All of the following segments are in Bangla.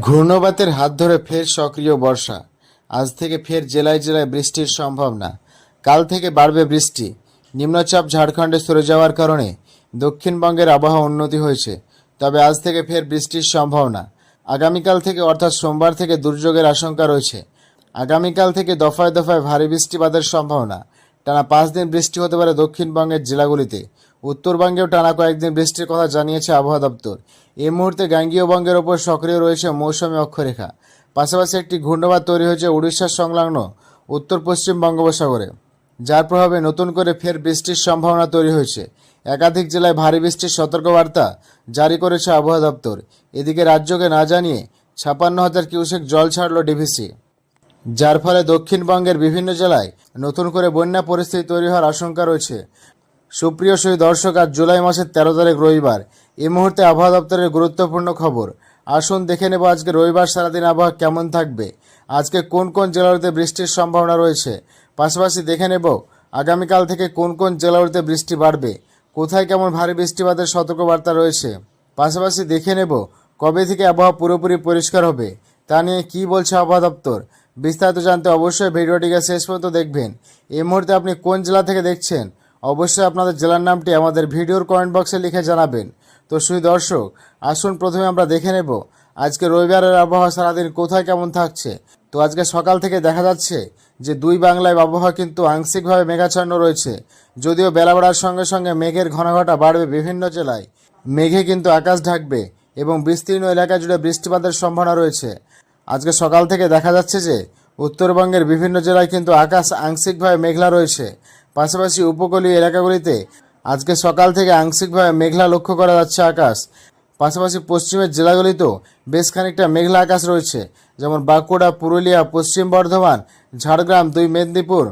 ঘূর্ণবাতের হাত ধরে ফের সক্রিয় বর্ষা। আজ থেকে ফের জেলায় জেলায় বৃষ্টির সম্ভাবনা। কাল থেকে বাড়বে বৃষ্টি। নিম্নচাপ ঝাড়খণ্ডে সরে যাওয়ার কারণে দক্ষিণবঙ্গের আবহাওয়া উন্নতি হয়েছে। তবে আজ থেকে ফের বৃষ্টির সম্ভাবনা। আগামীকাল থেকে অর্থাৎ সোমবার থেকে দুর্যোগের আশঙ্কা রয়েছে। আগামীকাল থেকে দফায় দফায় ভারী বৃষ্টিপাতের সম্ভাবনা। টানা পাঁচ দিন বৃষ্টি হতে পারে দক্ষিণবঙ্গের জেলাগুলিতে। উত্তরবঙ্গেও টানা কয়েকদিন বৃষ্টির কথা জানিয়েছে আবহাওয়া দপ্তর। এই মুহূর্তে গাঙ্গীয় বঙ্গের ওপর সক্রিয় রয়েছে মৌসুমী অক্ষরেখা। পাশাপাশি একটি ঘূর্ণবাদ তৈরি হয়েছে উড়িষ্যার সংলগ্ন উত্তর পশ্চিম বঙ্গোপসাগরে। যার প্রভাবে নতুন করে ফের বৃষ্টির সম্ভাবনা তৈরি হয়েছে। একাধিক জেলায় ভারী বৃষ্টির সতর্কবার্তা জারি করেছে আবহাওয়া দপ্তর। এদিকে রাজ্যকে না জানিয়ে ছাপান্ন হাজার কিউসেক জল ছাড়ল ডিভিসি। যার ফলে দক্ষিণবঙ্গের বিভিন্ন জেলায় নতুন করে বন্যা পরিস্থিতি তৈরি হওয়ার আশঙ্কা রয়েছে। সুপ্রিয় সেই দর্শক, আজ জুলাই মাসের তেরো তারিখ রবিবার। এই মুহূর্তে আবহাওয়া দপ্তরের গুরুত্বপূর্ণ খবর। আসুন দেখে নেব আজকে রবিবার সারাদিন আবহাওয়া কেমন থাকবে। আজকে কোন কোন জেলাগুলিতে বৃষ্টির সম্ভাবনা রয়েছে? পাশাপাশি দেখে নেব আগামীকাল থেকে কোন কোন জেলাগুলিতে বৃষ্টি বাড়বে। কোথায় কেমন ভারী বৃষ্টিপাতের সতর্কবার্তা রয়েছে? পাশাপাশি দেখে নেব কবে থেকে আবহাওয়া পুরোপুরি পরিষ্কার হবে, তা নিয়ে কী বলছে আবহাওয়া দপ্তর। বিস্তারিত জানতে অবশ্যই ভিডিওটিকে শেষ পর্যন্ত দেখবেন। এই মুহূর্তে আপনি কোন জেলা থেকে দেখছেন অবশ্যই আপনাদের জেলার নামটি আমাদের ভিডিওর কমেন্ট বক্সে লিখে জানাবেন। তো শুধু দর্শক, আসুন প্রথমে আমরা দেখে নেব আজকে রবিবারের আবহাওয়া সারাদিন কোথায় কেমন থাকছে। তো আজকে সকাল থেকে দেখা যাচ্ছে যে দুই বাংলায় আবহাওয়া কিন্তু আংশিকভাবে মেঘাচ্ছন্ন রয়েছে। যদিও বেলা বাড়ার সঙ্গে সঙ্গে মেঘের ঘনঘটা বাড়বে বিভিন্ন জেলায়। মেঘে কিন্তু আকাশ ঢাকবে এবং বিস্তীর্ণ এলাকা জুড়ে বৃষ্টিপাতের সম্ভাবনা রয়েছে। আজকে সকাল থেকে দেখা যাচ্ছে যে উত্তরবঙ্গের বিভিন্ন জেলায় কিন্তু আকাশ আংশিকভাবে মেঘলা রয়েছে। পাশাপাশি উপকূলীয় এলাকাগুলিতে আজকে সকাল থেকে আংশিকভাবে মেঘলা লক্ষ্য করা যাচ্ছে আকাশ। পাশাপাশি পশ্চিমের জেলাগুলিতেও বেশ খানিকটা মেঘলা আকাশ রয়েছে, যেমন বাঁকুড়া, পুরুলিয়া, পশ্চিম বর্ধমান, ঝাড়গ্রাম, দুই মেদিনীপুর।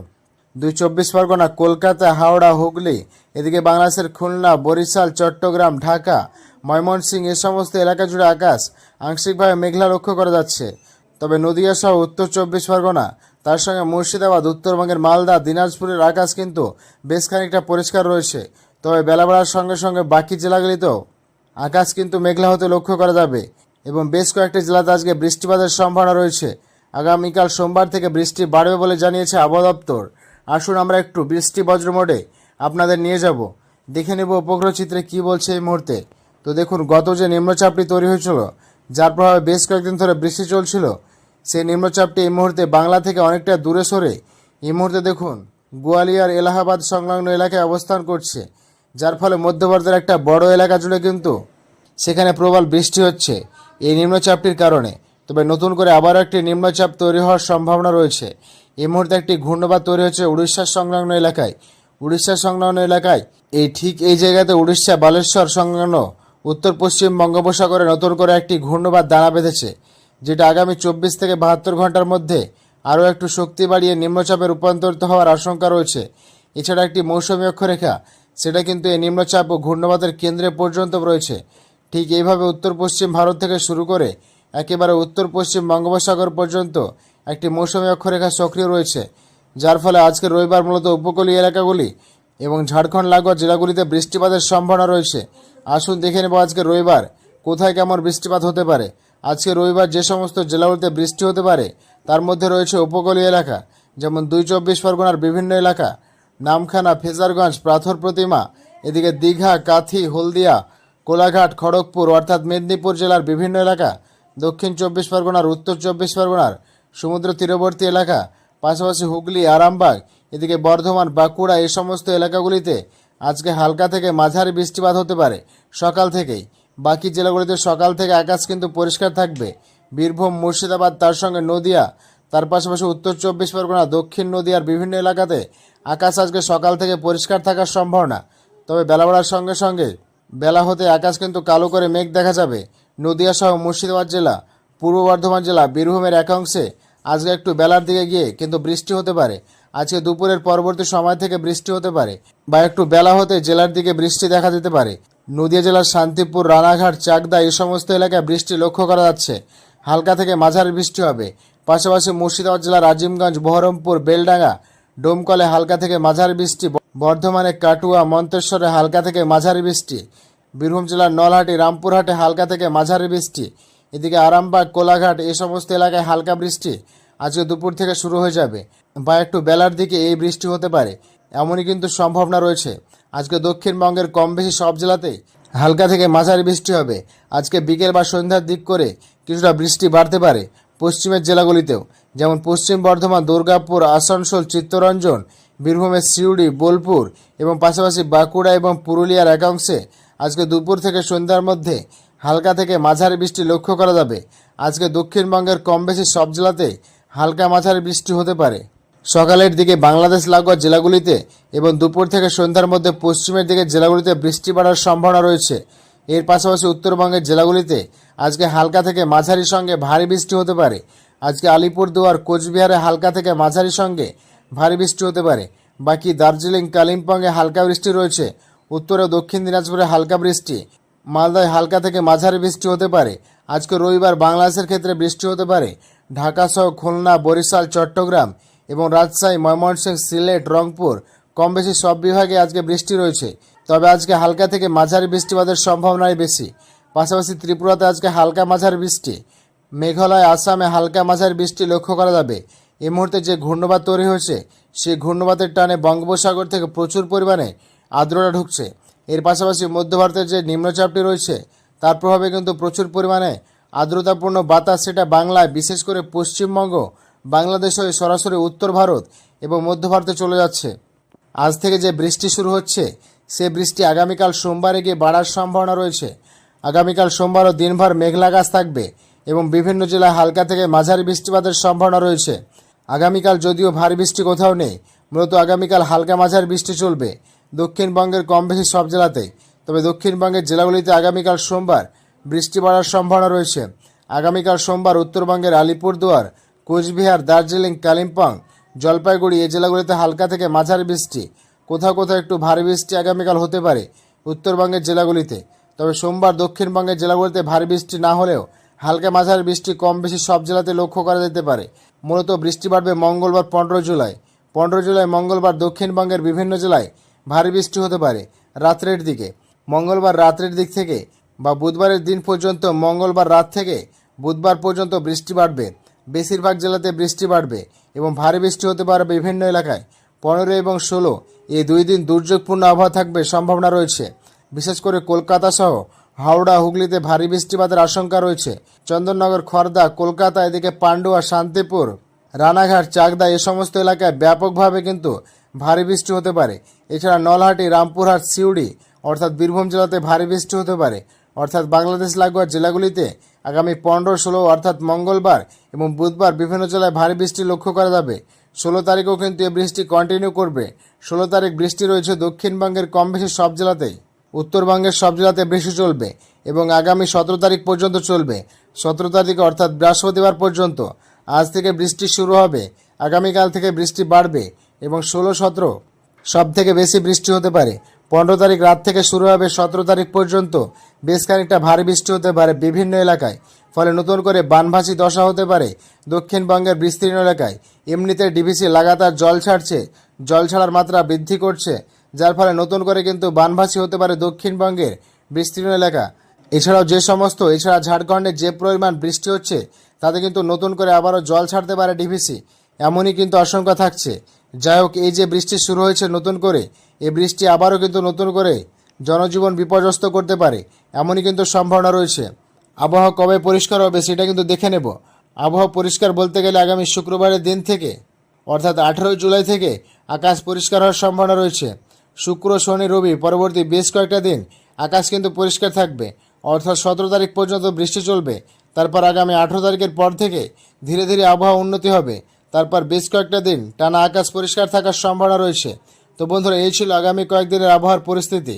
দুই চব্বিশ পরগনা, কলকাতা, হাওড়া, হুগলি, এদিকে বাংলাদেশের খুলনা, বরিশাল, চট্টগ্রাম, ঢাকা, ময়মনসিংহ, এ সমস্ত এলাকা জুড়ে আকাশ আংশিকভাবে মেঘলা লক্ষ্য করা যাচ্ছে। তবে নদিয়া সহ উত্তর চব্বিশ পরগনা তার সঙ্গে মুর্শিদাবাদ, উত্তরবঙ্গের মালদা, দিনাজপুরের আকাশ কিন্তু বেশ খানিকটা পরিষ্কার রয়েছে। তবে বেলা বাড়ার সঙ্গে সঙ্গে বাকি জেলাগুলিতেও আকাশ কিন্তু মেঘলা হতে লক্ষ্য করা যাবে এবং বেশ কয়েকটি জেলাতে আজকে বৃষ্টিপাতের সম্ভাবনা রয়েছে। আগামীকাল সোমবার থেকে বৃষ্টি বাড়বে বলে জানিয়েছে আবহাওয়া দপ্তর। আসুন আমরা একটু বৃষ্টি বজ্র মোডে আপনাদের নিয়ে যাব। দেখে নেব উপগ্রহ চিত্রে কী বলছে এই মুহূর্তে। তো দেখুন, গত যে নিম্নচাপটি তৈরি হয়েছিল, যার প্রভাবে বেশ কয়েকদিন ধরে বৃষ্টি চলছিল সেই নিম্নচাপটি এই মুহূর্তে বাংলা থেকে অনেকটা দূরে সরে এই মুহূর্তে দেখুন, গোয়ালিয়র এলাহাবাদ সংলগ্ন এলাকায় অবস্থান করছে, যার ফলে মধ্যভারতের একটা বড় এলাকা জুড়ে কিন্তু সেখানে প্রবল বৃষ্টি হচ্ছে এই নিম্নচাপটির কারণে। তবে নতুন করে আবারও একটি নিম্নচাপ তৈরি হওয়ার সম্ভাবনা রয়েছে। এই মুহূর্তে একটি ঘূর্ণবাদ তৈরি হচ্ছে উড়িষ্যার সংলগ্ন এলাকায়। উড়িষ্যার সংলগ্ন এলাকায় এই ঠিক এই জায়গাতে উড়িষ্যা বালেশ্বর সংলগ্ন উত্তর পশ্চিম বঙ্গোপসাগরে নতুন করে একটি ঘূর্ণবাদ দানা বেঁধেছে। যেটা আগামী চব্বিশ থেকে বাহাত্তর ঘণ্টার মধ্যে আরও একটু শক্তি বাড়িয়ে নিম্নচাপে রূপান্তরিত হওয়ার আশঙ্কা রয়েছে। এছাড়া একটি মৌসুমী অক্ষরেখা, সেটা কিন্তু এই নিম্নচাপ ও ঘূর্ণবাদের কেন্দ্রে পর্যন্ত রয়েছে। ঠিক এইভাবে উত্তর পশ্চিম ভারত থেকে শুরু করে একেবারে উত্তর পশ্চিম বঙ্গোপসাগর পর্যন্ত একটি মৌসুমী অক্ষরেখা সক্রিয় রয়েছে, যার ফলে আজকে রবিবার মূলত উপকূলীয় এলাকাগুলি এবং ঝাড়খণ্ড, লাগোয়া জেলাগুলিতে বৃষ্টিপাতের সম্ভাবনা রয়েছে। আসুন দেখে নেব আজকে রবিবার কোথায় কেমন বৃষ্টিপাত হতে পারে। আজকে রবিবার যে সমস্ত জেলাগুলিতে বৃষ্টি হতে পারে, তার মধ্যে রয়েছে উপকূলীয় এলাকা, যেমন দুই চব্বিশ পরগনার বিভিন্ন এলাকা, নামখানা, ফেজারগঞ্জ প্রাথর প্রতিমা, এদিকে দীঘা, কাথি, হলদিয়া, কোলাঘাট, খড়গপুর, অর্থাৎ মেদিনীপুর জেলার বিভিন্ন এলাকা, দক্ষিণ চব্বিশ পরগনার, উত্তর চব্বিশ পরগনার, সমুদ্র তীরবর্তী এলাকা, পাশাপাশি হুগলি, আরামবাগ, এদিকে বর্ধমান, বাঁকুড়া এই সমস্ত এলাকাগুলিতে আজকে হালকা থেকে মাঝারি বৃষ্টিপাত হতে পারে সকাল থেকেই। বাকি জেলাগুলিতে সকাল থেকে আকাশ কিন্তু পরিষ্কার থাকবে। বীরভূম, মুর্শিদাবাদ, তার সঙ্গে নদিয়া, তার পাশাপাশি উত্তর চব্বিশ পরগনা, দক্ষিণ নদিয়ার বিভিন্ন এলাকাতে আকাশ আজকে সকাল থেকে পরিষ্কার থাকার সম্ভাবনা। তবে বেলা বাড়ার সঙ্গে সঙ্গে বেলা হতে আকাশ কিন্তু কালো করে মেঘ দেখা যাবে। নদিয়া সহ মুর্শিদাবাদ জেলা, পূর্ব বর্ধমান জেলা, বীরভূমের একাংশে আজকে একটু বেলার দিকে গিয়ে কিন্তু বৃষ্টি হতে পারে। আজকে দুপুরের পরবর্তী সময় থেকে বৃষ্টি হতে পারে বা একটু বেলা হতে জেলার দিকে বৃষ্টি দেখা দিতে পারে। নদিয়া জেলার শান্তিপুর, রানাঘাট, চাকদা এই সমস্ত এলাকায় বৃষ্টি লক্ষ্য করা যাচ্ছে। হালকা থেকে মাঝারি বৃষ্টি হবে। পাশাপাশি মুর্শিদাবাদ জেলার আজিমগঞ্জ, বহরমপুর, বেলডাঙ্গা, ডোমকলে হালকা থেকে মাঝারি বৃষ্টি, বর্ধমানে কাটুয়া, মন্তেশ্বরে হালকা থেকে মাঝারি বৃষ্টি, বীরভূম জেলার নলহাটি, রামপুরহাটে হালকা থেকে মাঝারি বৃষ্টি, এদিকে আরামবাগ, কোলাঘাট এই সমস্ত এলাকায় হালকা বৃষ্টি আজকে দুপুর থেকে শুরু হয়ে যাবে। বা একটু বেলার দিকে এই বৃষ্টি হতে পারে, এমনই কিন্তু সম্ভাবনা রয়েছে। আজকে দক্ষিণবঙ্গের কম বেশি সব জেলাতে হালকা থেকে মাঝারি বৃষ্টি হবে। আজকে বিকেল বা সন্ধ্যার দিক করে কিছুটা বৃষ্টি বাড়তে পারে পশ্চিমের জেলাগুলিতেও, যেমন পশ্চিম বর্ধমান, দুর্গাপুর, আসানসোল, চিত্তরঞ্জন, বীরভূমের সিউড়ি, বোলপুর এবং পাশাপাশি বাঁকুড়া এবং পুরুলিয়ার একাংশে আজকে দুপুর থেকে সন্ধ্যার মধ্যে হালকা থেকে মাঝারি বৃষ্টি লক্ষ্য করা যাবে। আজকে দক্ষিণবঙ্গের কম বেশি সব জেলাতে হালকা মাঝারি বৃষ্টি হতে পারে। সকালের দিকে বাংলাদেশ, লাগোয়া জেলাগুলিতে এবং দুপুর থেকে সন্ধ্যার মধ্যে পশ্চিমের দিকে জেলাগুলিতে বৃষ্টি বাড়ার সম্ভাবনা রয়েছে। এর পাশাপাশি উত্তরবঙ্গের জেলাগুলিতে আজকে হালকা থেকে মাঝারি সঙ্গে ভারী বৃষ্টি হতে পারে। আজকে আলিপুরদুয়ার, কোচবিহারে হালকা থেকে মাঝারি সঙ্গে ভারী বৃষ্টি হতে পারে। বাকি দার্জিলিং, কালিম্পংয়ে হালকা বৃষ্টি রয়েছে। উত্তর ও দক্ষিণ দিনাজপুরে হালকা বৃষ্টি। মালদায় হালকা থেকে মাঝারি বৃষ্টি হতে পারে। আজকে রবিবার বাংলাদেশের ক্ষেত্রে বৃষ্টি হতে পারে। ঢাকা সহ খুলনা, বরিশাল, চট্টগ্রাম এবং রাজশাহী, ময়মনসিংহ, সিলেট, রংপুর কম বেশি সব বিভাগে আজকে বৃষ্টি রয়েছে। তবে আজকে হালকা থেকে মাঝারি বৃষ্টিপাতের সম্ভাবনাই বেশি। পাশাপাশি ত্রিপুরাতে আজকে হালকা মাঝারি বৃষ্টি। মেঘালয়, আসামে হালকা মাঝারি বৃষ্টি লক্ষ্য করা যাবে। এই মুহূর্তে যে ঘূর্ণবাত তৈরি হয়েছে, সেই ঘূর্ণবাতের টানে বঙ্গোপসাগর থেকে প্রচুর পরিমাণে আর্দ্রতা ঢুকছে। এর পাশাপাশি মধ্য ভারতের যে নিম্নচাপটি রয়েছে, তার প্রভাবে কিন্তু প্রচুর পরিমাণে আর্দ্রতাপূর্ণ বাতাস সেটা বাংলায়, বিশেষ করে পশ্চিমবঙ্গ বাংলাদেশ হয়ে সরাসরি উত্তর ভারত এবং মধ্য ভারতে চলে যাচ্ছে। আজ থেকে যে বৃষ্টি শুরু হচ্ছে, সে বৃষ্টি আগামীকাল সোমবারে গিয়ে বাড়ার সম্ভাবনা রয়েছে। আগামীকাল সোমবারও দিনভর মেঘলা আকাশ থাকবে এবং বিভিন্ন জেলায় হালকা থেকে মাঝারি বৃষ্টিপাতের সম্ভাবনা রয়েছে। আগামীকাল যদিও ভারী বৃষ্টি কোথাও নেই, মূলত আগামীকাল হালকা মাঝারি বৃষ্টি চলবে দক্ষিণবঙ্গের কম বেশি সব জেলাতেই। তবে দক্ষিণবঙ্গের জেলাগুলিতে আগামীকাল সোমবার বৃষ্টি বাড়ার সম্ভাবনা রয়েছে। আগামীকাল সোমবার উত্তরবঙ্গের আলিপুরদুয়ার কোচবিহার, দার্জিলিং, কালিম্পং, জলপাইগুড়ি এই জেলাগুলিতে হালকা থেকে মাঝারি বৃষ্টি। কোথাও কোথাও একটু ভারী বৃষ্টি আগামীকাল হতে পারে উত্তরবঙ্গের জেলাগুলিতে। তবে সোমবার দক্ষিণবঙ্গের জেলাগুলিতে ভারী বৃষ্টি না হলেও হালকা মাঝারি বৃষ্টি কম বেশি সব জেলাতে লক্ষ্য করা যেতে পারে। মূলত বৃষ্টি বাড়বে মঙ্গলবার পনেরো জুলাই। পনেরো জুলাই মঙ্গলবার দক্ষিণবঙ্গের বিভিন্ন জেলায় ভারী বৃষ্টি হতে পারে রাত্রের দিকে। মঙ্গলবার রাত্রের দিক থেকে বা বুধবারের দিন পর্যন্ত মঙ্গলবার রাত থেকে বুধবার পর্যন্ত বৃষ্টি বাড়বে। বেশিরভাগ জেলাতে বৃষ্টি বাড়বে এবং ভারী বৃষ্টি হতে পারে বিভিন্ন এলাকায়। পনেরো এবং ষোলো, এই দুই দিন দুর্যোগপূর্ণ আবহাওয়া থাকবে সম্ভাবনা রয়েছে। বিশেষ করে কলকাতা সহ হাওড়া, হুগলিতে ভারী বৃষ্টিপাতের আশঙ্কা রয়েছে। চন্দননগর, খর্দা, কলকাতা, এদিকে পান্ডুয়া, শান্তিপুর, রানাঘাট, চাকদা এ সমস্ত এলাকায় ব্যাপকভাবে কিন্তু ভারী বৃষ্টি হতে পারে। এছাড়া নলহাটি, রামপুরহাট, সিউড়ি অর্থাৎ বীরভূম জেলাতে ভারী বৃষ্টি হতে পারে। অর্থাৎ বাংলাদেশ লাগোয়া জেলাগুলিতে আগামী পনেরো, ষোলো অর্থাৎ মঙ্গলবার এবং বুধবার বিভিন্ন জেলায় ভারী বৃষ্টি লক্ষ্য করা যাবে। ষোলো তারিখেও কিন্তু এই বৃষ্টি কন্টিনিউ করবে। ষোলো তারিখ বৃষ্টি রয়েছে দক্ষিণবঙ্গের কম বেশি সব জেলাতেই। উত্তরবঙ্গের সব জেলাতে বৃষ্টি চলবে এবং আগামী সতেরো তারিখ পর্যন্ত চলবে। সতেরো তারিখে অর্থাৎ বৃহস্পতিবার পর্যন্ত আজ থেকে বৃষ্টি শুরু হবে, আগামীকাল থেকে বৃষ্টি বাড়বে এবং ষোলো, সতেরো সব থেকে বেশি বৃষ্টি হতে পারে। পনেরো তারিখ রাত থেকে শুরু হবে সতেরো তারিখ পর্যন্ত। বেশ খানিকটা ভারী বৃষ্টি হতে পারে বিভিন্ন এলাকায়। ফলে নতুন করে বানভাসি দশা হতে পারে দক্ষিণবঙ্গের বিস্তীর্ণ এলাকায়। এমনিতে ডিভিসি লাগাতার জল ছাড়ছে, জল ছাড়ার মাত্রা বৃদ্ধি করছে, যার ফলে নতুন করে কিন্তু বানভাসি হতে পারে দক্ষিণবঙ্গের বিস্তীর্ণ এলাকা। এছাড়াও যে সমস্ত, এছাড়া ঝাড়খণ্ডে যে পরিমাণ বৃষ্টি হচ্ছে, তাতে কিন্তু নতুন করে আবারও জল ছাড়তে পারে ডিভিসি এমনই কিন্তু আশঙ্কা থাকছে। যাই হোক, এই যে বৃষ্টি শুরু হয়েছে নতুন করে এই বৃষ্টি আবারও কিন্তু নতুন করে জনজীবন বিপর্যস্ত করতে পারে, এমনই কিন্তু সম্ভাবনা রয়েছে। আবহাওয়া কবে পরিষ্কার হবে সেটা কিন্তু দেখে নেব। আবহাওয়া পরিষ্কার বলতে গেলে আগামী শুক্রবারের দিন থেকে, অর্থাৎ আঠেরোই জুলাই থেকে আকাশ পরিষ্কার হওয়ার সম্ভাবনা রয়েছে। শুক্র, শনি, রবি পরবর্তী বেশ কয়েকটা দিন আকাশ কিন্তু পরিষ্কার থাকবে, অর্থাৎ সতেরো তারিখ পর্যন্ত বৃষ্টি চলবে। তারপর আগামী আঠেরো তারিখের পর থেকে ধীরে ধীরে আবহাওয়া উন্নতি হবে। তারপর বেশ কয়েকটা দিন টানা আকাশ পরিষ্কার থাকার সম্ভাবনা রয়েছে। তো বন্ধুরা এই ছিল আগামী কয়েকদিনের আবহাওয়ার পরিস্থিতি।